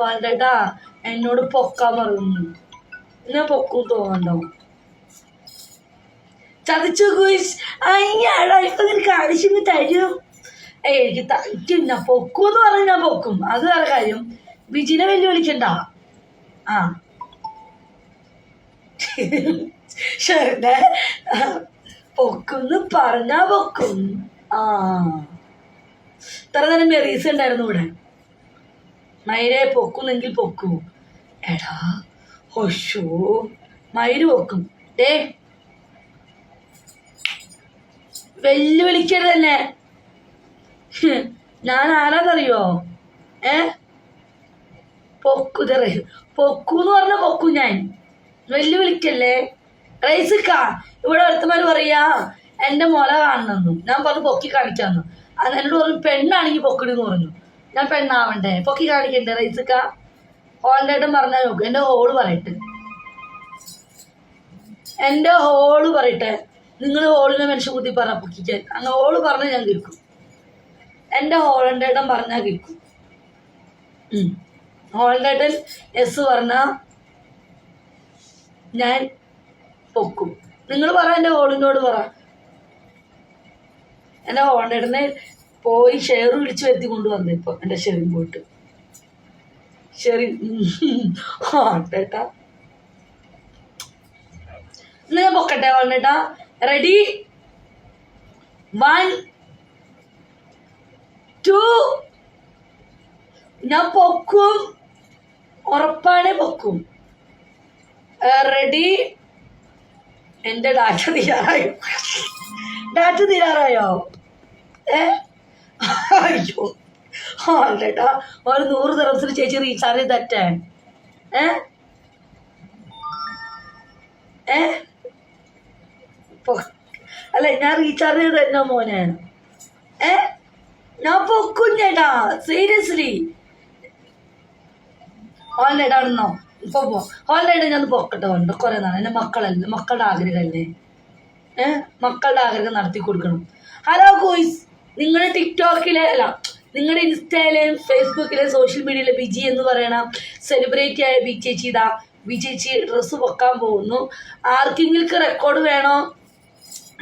പാലേട്ടാ എന്നോട് പൊക്കാൻ പറയുന്നു ഞാൻ പൊക്കും തോന്നണ്ടോ ചതിച്ചു കുയിസ് അയ്യാടാ നിനക്ക് തരും. ഏ എനിക്ക് തയ്ക്കും പൊക്കും എന്ന് പറഞ്ഞാൽ ഞാൻ പൊക്കും. അത് വേറെ കാര്യം. വിജിനെ വെല്ലുവിളിക്കണ്ട. ആ. പൊക്കുന്ന് പറഞ്ഞാ പൊക്കും. ആ. ഇത്ര തന്നെ മെറീസ് ഉണ്ടായിരുന്നു ഇവിടെ. മയിരെ പൊക്കുന്നെങ്കിൽ പൊക്കൂ. എടാ ഹൊഷോ മയിര് പൊക്കും. ഏ വെല്ലുവിളിക്കരുത് തന്നെ ഞാൻ ആരാന്നറിയോ? ഏ? പൊക്കു പൊക്കു എന്ന് പറഞ്ഞ പൊക്കു ഞാൻ. വെല്ലുവിളിക്കല്ലേ? റൈസിക്ക ഇവിടെ ഒരുത്തമാര് പറയാ എന്റെ മുല കാണണമെന്നു ഞാൻ പറഞ്ഞു പൊക്കി കാണിക്കാന്നു. അത് എന്നോട് പറഞ്ഞു പെണ്ണാണെങ്കിൽ പൊക്കിടെന്ന് പറഞ്ഞു. ഞാൻ പെണ്ണാവണ്ടേ പൊക്കി കാണിക്കണ്ടേ റൈസക്ക? ഹോളിനേട്ടൻ പറഞ്ഞാൽ നോക്ക് എന്റെ ഹോൾ പറയട്ടെ. എന്റെ ഹോൾ പറയട്ടെ. നിങ്ങൾ ഹോളിനെ മനുഷ്യ കുത്തി പറ പൊക്കിക്കാൻ അങ്ങ് ഹോൾ പറഞ്ഞാൽ ഞാൻ കേൾക്കും. എന്റെ ഹോളണ്ടേട്ടൻ പറഞ്ഞാൽ കേൾക്കും. ഹോളണ്ടേട്ടൻ എസ് പറഞ്ഞ ഞാൻ പൊക്കും. നിങ്ങൾ പറ എന്റെ ഹോളിനോട് പറ. എന്റെ ഹോളണ്ടേട്ടനെ പോയി ഷെയർ വിളിച്ചു വരുത്തി കൊണ്ടുവന്നു ഇപ്പൊ എന്റെ ഷെറിൻ പോയിട്ട് ഷെറി ആട്ടേട്ടാ. എന്നാ ഞാൻ പൊക്കട്ടെ വന്നിട്ടാ റെഡി വൺ ടു ഞാൻ പൊക്കും. ഉറപ്പാണ് പൊക്കും. റെഡി എന്റെ ഡാറ്റ തീരാറായോ ഡാറ്റ തീരാറായോ ഏ? അയ്യോ. ആണ്ടേട്ടാ ഒരു നൂറ് ദിവസത്തിൽ ചേച്ചി റീചാർജ് തെറ്റേ ഏ? ഏ? അല്ല ഞാൻ റീചാർജ് ചെയ്ത് തന്നെ മോനെ? ഏ? ഞാൻ പൊക്കും ചേട്ടാ സീരിയസ്ലി. ഹോളിനേട് ആണെന്നോ ഇപ്പൊ പോ ഹോൾഡേഡ് ഞാൻ പൊക്കട്ടെ ഉണ്ട് കുറെ നാളെ എന്റെ മക്കളല്ലേ മക്കളുടെ ആഗ്രഹമല്ലേ? ഏഹ് മക്കളുടെ ആഗ്രഹം നടത്തി കൊടുക്കണം. ഹലോ കോയ്സ് നിങ്ങളുടെ ടിക്ടോക്കിലെ അല്ല നിങ്ങളുടെ ഇൻസ്റ്റയിലെ ഫേസ്ബുക്കിലെ സോഷ്യൽ മീഡിയയിലെ ബിജി എന്ന് പറയണ സെലിബ്രിറ്റി ആയ ബി ചേച്ചി ഇതാ ബി ചേച്ചി ഡ്രസ്സ് പൊക്കാൻ പോകുന്നു. ആർക്കെങ്കിലും റെക്കോർഡ് വേണോ?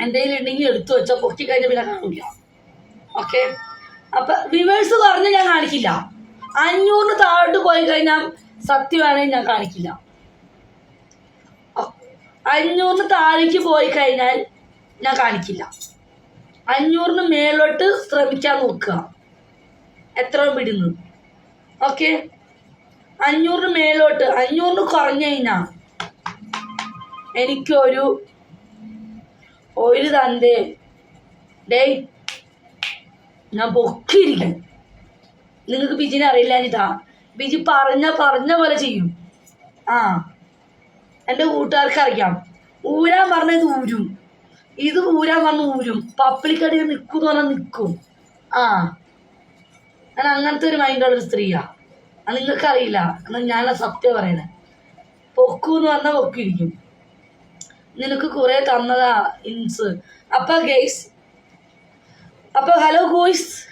എന്തെങ്കിലും ഉണ്ടെങ്കിൽ എടുത്തു വെച്ചോ. പൊക്കി കഴിഞ്ഞ പിന്നെ കാണില്ല. ഓക്കെ അപ്പൊ വിവേഴ്സ് പറഞ്ഞ് ഞാൻ കാണിക്കില്ല. അഞ്ഞൂറിന് താഴോട്ട് പോയി കഴിഞ്ഞാൽ സത്യമാണെങ്കിൽ ഞാൻ കാണിക്കില്ല. അഞ്ഞൂറിന് താഴേക്ക് പോയി കഴിഞ്ഞാൽ ഞാൻ കാണിക്കില്ല. അഞ്ഞൂറിന് മേലോട്ട് ശ്രമിക്കാൻ നോക്കുക. എത്ര വിടുന്നു ഓക്കെ അഞ്ഞൂറിന് മേലോട്ട് അഞ്ഞൂറിന് കുറഞ്ഞു കഴിഞ്ഞാ എനിക്കൊരു ഒരു തന്തേ. ഡേയ് ഞാൻ പൊക്കിയിരിക്കും നിങ്ങൾക്ക് ബിജിനെ അറിയില്ല എന്നിട്ടാ ബിജി പറഞ്ഞ പറഞ്ഞ പോലെ ചെയ്യും. ആ എന്റെ കൂട്ടുകാർക്ക് അറിയാം. ഊരാൻ പറഞ്ഞത് ഊരും. ഇത് ഊരാൻ വന്ന് ഊരും. പപ്പിളിക്കടിയിൽ നിൽക്കും എന്ന് പറഞ്ഞാൽ നിൽക്കും. ആ. ഞാൻ അങ്ങനത്തെ ഒരു മൈൻഡുള്ള ഒരു സ്ത്രീയാ. അത് നിങ്ങൾക്ക് അറിയില്ല എന്നാൽ ഞാൻ സത്യം പറയുന്നത് പൊക്കു എന്ന് പറഞ്ഞാൽ പൊക്കിയിരിക്കും. നിനക്ക് കുറെ തന്നതാ ഇൻസ് അപ്പൊ ഗെയ്സ് അപ്പൊ ഹലോ ഗോയ്സ്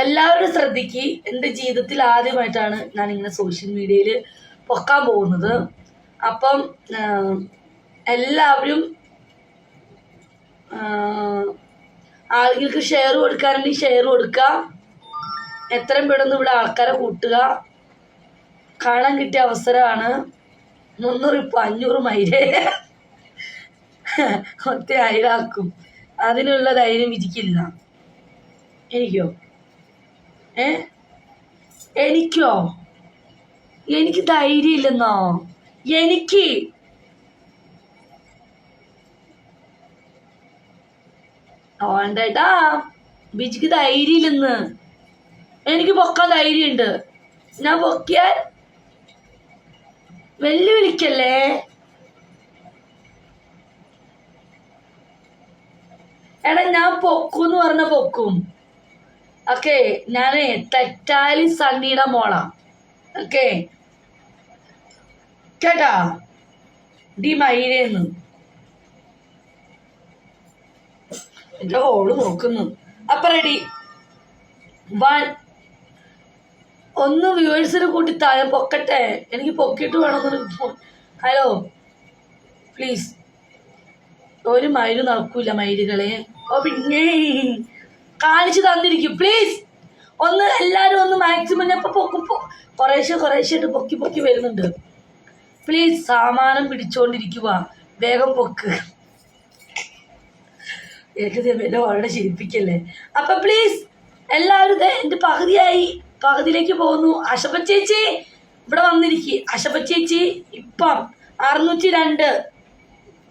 എല്ലാവരും ശ്രദ്ധിക്ക്. എന്റെ ജീവിതത്തിൽ ആദ്യമായിട്ടാണ് ഞാൻ ഇങ്ങനെ സോഷ്യൽ മീഡിയയിൽ പൊക്കാൻ പോകുന്നത്. അപ്പം എല്ലാവരും ആളുകൾക്ക് ഷെയർ കൊടുക്കാനുണ്ടെങ്കിൽ ഷെയർ കൊടുക്കുക. എത്രയും പെട്ടെന്ന് ഇവിടെ ആൾക്കാരെ കൂട്ടുക. കാണാൻ കിട്ടിയ അവസരമാണ്. മുന്നൂറ് ഇപ്പം അഞ്ഞൂറ് മൈലേ ഒറ്റ അയലാക്കും. അതിനുള്ള ധൈര്യം ഇരിക്കില്ല എനിക്കോ? ഏ? എനിക്കോ? എനിക്ക് ധൈര്യം ഇല്ലെന്നോ എനിക്ക് ഓണ്ടേട്ടാ ബിജിക്ക് ധൈര്യം ഇല്ലെന്ന് എനിക്ക് പൊക്കാൻ ധൈര്യമുണ്ട്. ഞാൻ പൊക്കിയാൽ വെല്ലുവിളിക്കല്ലേ? എടാ ഞാൻ പൊക്കൂന്ന് പറഞ്ഞ പൊക്കും. ഓക്കെ ഞാനേ തെറ്റാലി സണ്ണിയുടെ മോളാ ഓക്കെ. കേട്ടാ? ഡി മൈരേന്ന് എന്റെ ഹോൾ നോക്കുന്നു. അപ്പൊ റെഡി വൺ ഒന്ന് വ്യൂവേഴ്സിനെ കൂട്ടി താഴെ പൊക്കട്ടെ. എനിക്ക് പൊക്കിയിട്ട് വേണമെന്ന് ഹലോ പ്ലീസ് ഒരു മയിൽ നടക്കൂല മയിലുകളെ. ഓ പിന്നെ. കാണിച്ചു തന്നിരിക്കും. പ്ലീസ് ഒന്ന് എല്ലാരും ഒന്ന് മാക്സിമം ഞാൻ ഇപ്പൊ കൊറേശ്ശെ പൊ- കുറേശ്ശെ കുറേശ്ശെ പൊക്കി പൊക്കി വരുന്നുണ്ട്. പ്ലീസ് സാമാനം പിടിച്ചോണ്ടിരിക്കുക വേഗം പൊക്ക്. ഏകദേശം എന്നെ വളരെ ശരിപ്പിക്കല്ലേ അപ്പൊ പ്ലീസ് എല്ലാവരും ദേ എന്റെ പകുതിയായി. പകുതിയിലേക്ക് പോകുന്നു. അശപ ചേച്ചി ഇവിടെ വന്നിരിക്കുക അശപ ചേച്ചി ഇപ്പം അറുന്നൂറ്റി രണ്ട്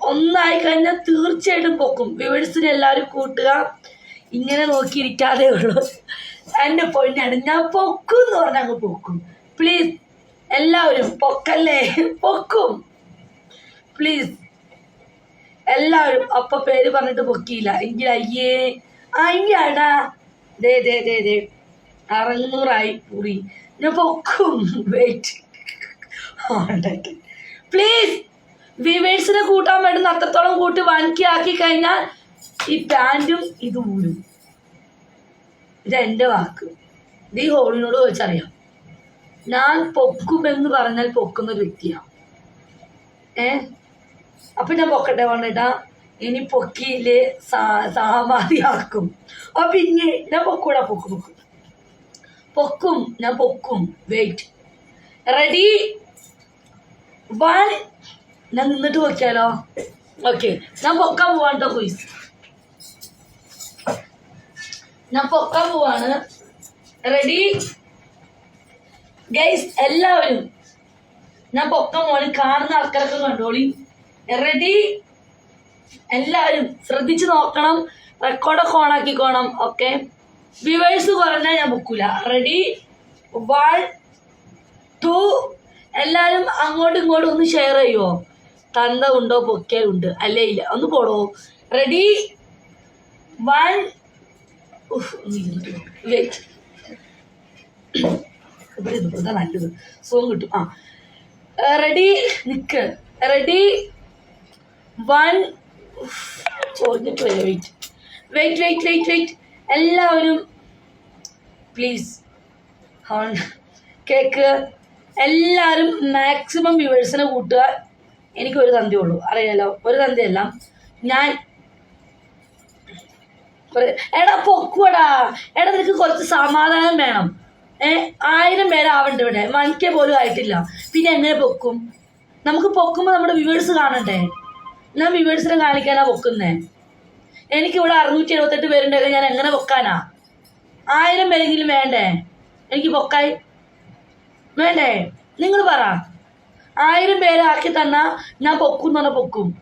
ഒന്നായി കഴിഞ്ഞാൽ തീർച്ചയായിട്ടും പൊക്കും. വ്യൂവേഴ്സിനെ എല്ലാവരും കൂട്ടുക. ഇങ്ങനെ നോക്കിയിരിക്കാതെ ഉള്ളൂ. എന്റെ പൊന്നാണ് ഞാൻ പൊക്കും എന്ന് പറഞ്ഞാൽ അങ്ങ് പൊക്കും. പ്ലീസ് എല്ലാവരും പൊക്കല്ലേ? പൊക്കും. പ്ലീസ് എല്ലാവരും അപ്പൊ പേര് പറഞ്ഞിട്ട് പൊക്കിയില്ല എങ്കിൽ അയ്യേ. അയ്യാടാ ദേ ദേ ദേ ദേ. അറുന്നൂറായി പൂറി ഞാൻ പൊക്കും വെയിറ്റ് പ്ലീസ് വിവേഴ്സിനെ കൂട്ടാൻ വേണ്ടുന്ന അത്രത്തോളം കൂട്ടി വൻക്കി ആക്കി കഴിഞ്ഞാൽ ഈ പാന്റും ഇത് ഊരും. ഇത് വാക്ക്. ഇത് ഈ ഹോളിനോട് ചോദിച്ചറിയാം? ഞാൻ പൊക്കുമെന്ന് പറഞ്ഞാൽ പൊക്കുന്ന ഒരു വ്യക്തിയാണ് ഏ? അപ്പൊ ഞാൻ പൊക്കട്ടെ വന്നിട്ടാ ഇനി പൊക്കിയിൽ സാമാതിയാക്കും ആ പിന്നെ ഞാൻ പൊക്കൂടാ പൊക്കും പൊക്കും. പൊക്കും ഞാൻ പൊക്കും. വെയിറ്റ് റെഡി വൺ ഞാൻ നിന്നിട്ട് പൊക്കിയാലോ? ഓക്കെ ഞാൻ പൊക്കാൻ പോവാണ്ടോ കുയിസ് ഞാൻ പൊക്കാൻ പോവാണ്. റെഡി ഗൈസ് എല്ലാവരും. ഞാൻ പൊക്കം പോവാണ്. കാണുന്ന ആൾക്കാരൊക്കെ കണ്ടോളി. റെഡി എല്ലാവരും ശ്രദ്ധിച്ചു നോക്കണം. റെക്കോർഡൊക്കെ ഓണാക്കിക്കോണം ഓക്കെ വ്യൂവേഴ്സ് കുറഞ്ഞാൽ ഞാൻ ബുക്കൂല റെഡി വൺ ടു എല്ലാവരും അങ്ങോട്ടും ഇങ്ങോട്ടും ഒന്ന് ഷെയർ ചെയ്യുമോ തന്ത ഉണ്ടോ പൊക്കലുണ്ട് അല്ലേ ഇല്ല. ഒന്ന് പോടോ. റെഡി വൺ വെയിറ്റ് നല്ലത്. സുഖം കിട്ടും. ആ. റെഡി നിക്ക്. റെഡി വൺ ചോദിച്ചിട്ട് വരാം. Wait wait wait wait wait എല്ലാവരും പ്ലീസ് ഹോൺ കേക്ക്. എല്ലാവരും മാക്സിമം വ്യൂവേഴ്സിനെ കൂട്ടുക. എനിക്ക് ഒരു തന്തയുള്ളൂ അറിയാലോ ഒരു തന്തിയല്ല ഞാൻ എടാ പൊക്കുവടാ. എടാ നിനക്ക് കുറച്ച് സമാധാനം വേണം. ഏ ആയിരം പേരാവണ്ട ഇവിടെ. മണിക്ക പോലും ആയിട്ടില്ല. പിന്നെ എങ്ങനെ പൊക്കും? നമുക്ക് പൊക്കുമ്പോൾ നമ്മുടെ വ്യൂവേഴ്സ് കാണണ്ടേ? ഞാൻ വ്യൂവേഴ്സിനെ കാണിക്കാനാ പൊക്കുന്നേ? എനിക്കിവിടെ അറുന്നൂറ്റി എഴുപത്തെട്ട് പേരുണ്ടെങ്കിൽ ഞാൻ എങ്ങനെ പൊക്കാനാ? ആയിരം പേരെങ്കിലും വേണ്ടേ? എനിക്ക് പൊക്കായി. വേണ്ടേ? നിങ്ങൾ പറ. ആയിരം ആക്കി തന്നാ ഞാൻ പൊക്കും തന്നെ പൊക്കും.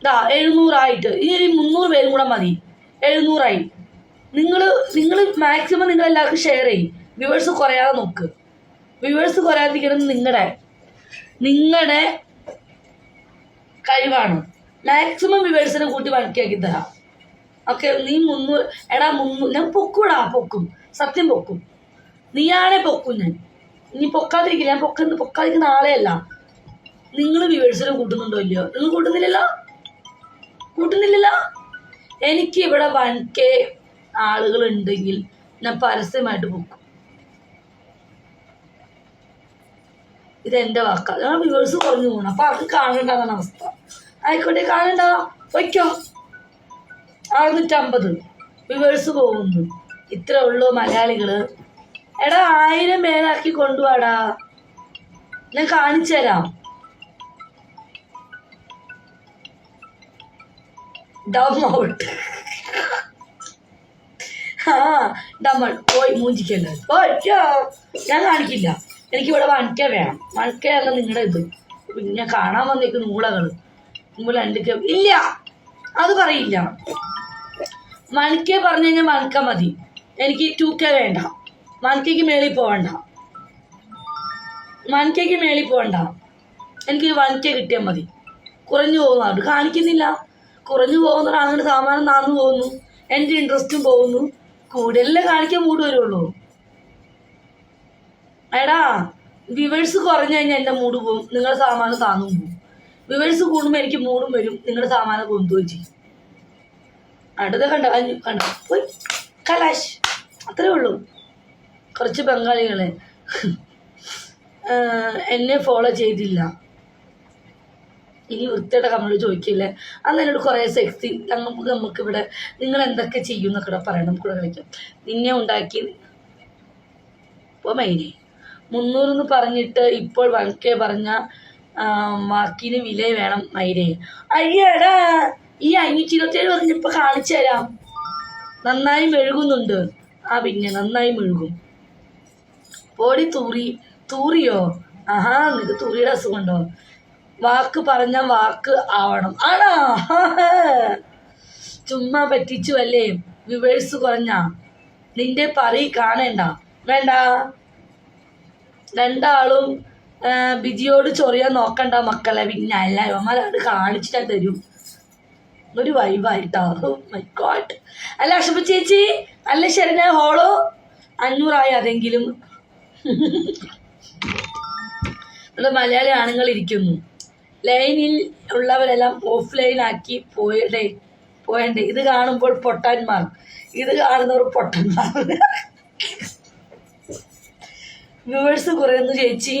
ഇതാ എഴുന്നൂറായിട്ട്. ഇനി മുന്നൂറ് പേരും കൂടെ മതി. എഴുന്നൂറായി. നിങ്ങൾ നിങ്ങൾ മാക്സിമം നിങ്ങൾ എല്ലാവർക്കും ഷെയർ ചെയ്യും. വ്യൂവേഴ്സ് കുറയാതെ നോക്ക്. വ്യൂവേഴ്സ് കുറയാതിരിക്കണം നിങ്ങളുടെ നിങ്ങളുടെ കഴിവാണ്. മാക്സിമം വിവേഴ്സിനെ കൂട്ടി വഴക്കിയാക്കി തരാം. ഓക്കെ നീ മുന്നൂ എടാ മുന്നൂ ഞാൻ പൊക്കൂടാ പൊക്കും. സത്യം പൊക്കും. നീയാണെ പൊക്കും ഞാൻ. നീ പൊക്കാതിരിക്കില്ല ഞാൻ പൊക്കുന്ന പൊക്കാതിരിക്കുന്ന ആളെയല്ല. നിങ്ങൾ വിവേഴ്സിനെ കൂട്ടുന്നുണ്ടോ ഇല്ലയോ? നിങ്ങൾ കൂട്ടുന്നില്ലല്ലോ? കൂട്ടുന്നില്ലല്ലോ? എനിക്ക് ഇവിടെ വൺ കെ ആളുകൾ ഉണ്ടെങ്കിൽ ഞാൻ പരസ്യമായിട്ട് പൊക്കും. ഇതെന്റെ വാക്കാ. ഞാൻ വ്യൂവേഴ്സ് കുറഞ്ഞു പോകണം അപ്പൊ അവർക്ക് കാണേണ്ടതാണ് അവസ്ഥ. ആയിക്കോട്ടെ കാണണ്ട. വയ്ക്കോ അറുന്നൂറ്റമ്പത് വ്യൂവേഴ്സ് പോകുന്നു. ഇത്ര ഉള്ളൂ മലയാളികൾ. എടാ ആയിരം പേരാക്കി കൊണ്ടുപോടാ ഞാൻ കാണിച്ചു തരാം. ഔട്ട് ആ ഡമ്മൾ പോയി മൂഞ്ചിക്കല്ലോ ഞാൻ കാണിക്കില്ല. എനിക്ക് ഇവിടെ വണിക്ക വേണം വണിക്കയല്ല നിങ്ങളുടെ ഇത്. പിന്നെ കാണാൻ വന്നേക്കുന്ന മൂളകൾ നിങ്ങൾ എന്തൊക്കെ ഇല്ല. അത് പറയില്ല. മണിക്ക പറഞ്ഞു കഴിഞ്ഞാൽ മണിക്ക മതി. എനിക്ക് ടു കെ വേണ്ട. മണിക്കയ്ക്ക് മേളിൽ പോവണ്ട. മണിക്കയ്ക്ക് മേളിൽ പോവണ്ട. എനിക്ക് വൺ കെ കിട്ടിയാൽ മതി. കുറഞ്ഞു പോകുന്നതാണ് കാണിക്കുന്നില്ല. കുറഞ്ഞു പോകുന്നതാണ് സാമാനം നാന്നു പോകുന്നു. എന്റെ ഇൻട്രസ്റ്റും പോകുന്നു. കൂടുതലല്ലേ കാണിക്കാൻ മൂട് വരുള്ളൂ. എടാ വിവേഴ്സ് കുറഞ്ഞു കഴിഞ്ഞാൽ എന്റെ മൂഡ് പോകും നിങ്ങളുടെ സാമാനം താന്നും പോകും വിവേഴ്സ് കൂടുമ്പോൾ എനിക്ക് മൂടും വരും. നിങ്ങളുടെ സാമാനം കൊണ്ടുപോയി ചെയ്യും. അടുത്ത കണ്ട? കണ്ട? പോയി. കലാശ്. അത്രേ ഉള്ളൂ. കുറച്ച് ബംഗാളികളെ. എന്നെ ഫോളോ ചെയ്തില്ല. ഇനി വൃത്തിയുടെ കമ്മിൽ ചോദിക്കില്ലേ? അന്ന് എന്നോട് കുറേ സെക്സി നമുക്ക് ഇവിടെ നിങ്ങൾ എന്തൊക്കെ ചെയ്യും എന്നൊക്കെ പറയണം. കൂടെ കളിക്കാം. നിന്നെ ഉണ്ടാക്കി ഇപ്പോൾ മൈനെ മുന്നൂറെന്ന് പറഞ്ഞിട്ട് ഇപ്പോൾ വൺ കെ പറഞ്ഞ വാക്കിന് വില വേണം മൈരെ. അയ്യടാ ഈ അഞ്ഞൂറ്റി ഇരുപത്തേഴ് പറഞ്ഞപ്പോൾ കാണിച്ചു തരാം. നന്നായി മെഴുകുന്നുണ്ട്. ആ പിന്നെ നന്നായി മെഴുകും. പോടി തൂറി തൂറിയോ? ആഹാ നിനക്ക് തൂറിയുടെ അസുഖമുണ്ടോ? വാക്ക് പറഞ്ഞ വാക്ക് ആവണം. ആണോ? ചുമ്മാ പറ്റിച്ചു അല്ലേ വിവേഴ്സ് കുറഞ്ഞ. നിന്റെ പറി കാണേണ്ട. വേണ്ട. രണ്ടാളും ബിജിയോട് ചൊറിയാൻ നോക്കണ്ട മക്കളെ. പിന്നെ അല്ല ഇവന്മാരത് കാണിച്ചിട്ടാ തരും. ഒരു വൈബായിട്ടാട്ട് മൈ ഗോഡ് അല്ല അഷപ്പ ചേച്ചി അല്ല ശരണ ഹോളോ അഞ്ഞൂറായി അതെങ്കിലും. ഇവിടെ മലയാളി ആണുങ്ങൾ ഇരിക്കുന്നു. ലൈനിൽ ഉള്ളവരെല്ലാം ഓഫ് ആക്കി പോയടേ പോയണ്ടേ. ഇത് കാണുമ്പോൾ പൊട്ടന്മാർ. ഇത് കാണുന്നവർ പൊട്ടന്മാർ. വ്യൂവേഴ്സ് കുറയുന്നു ചേച്ചി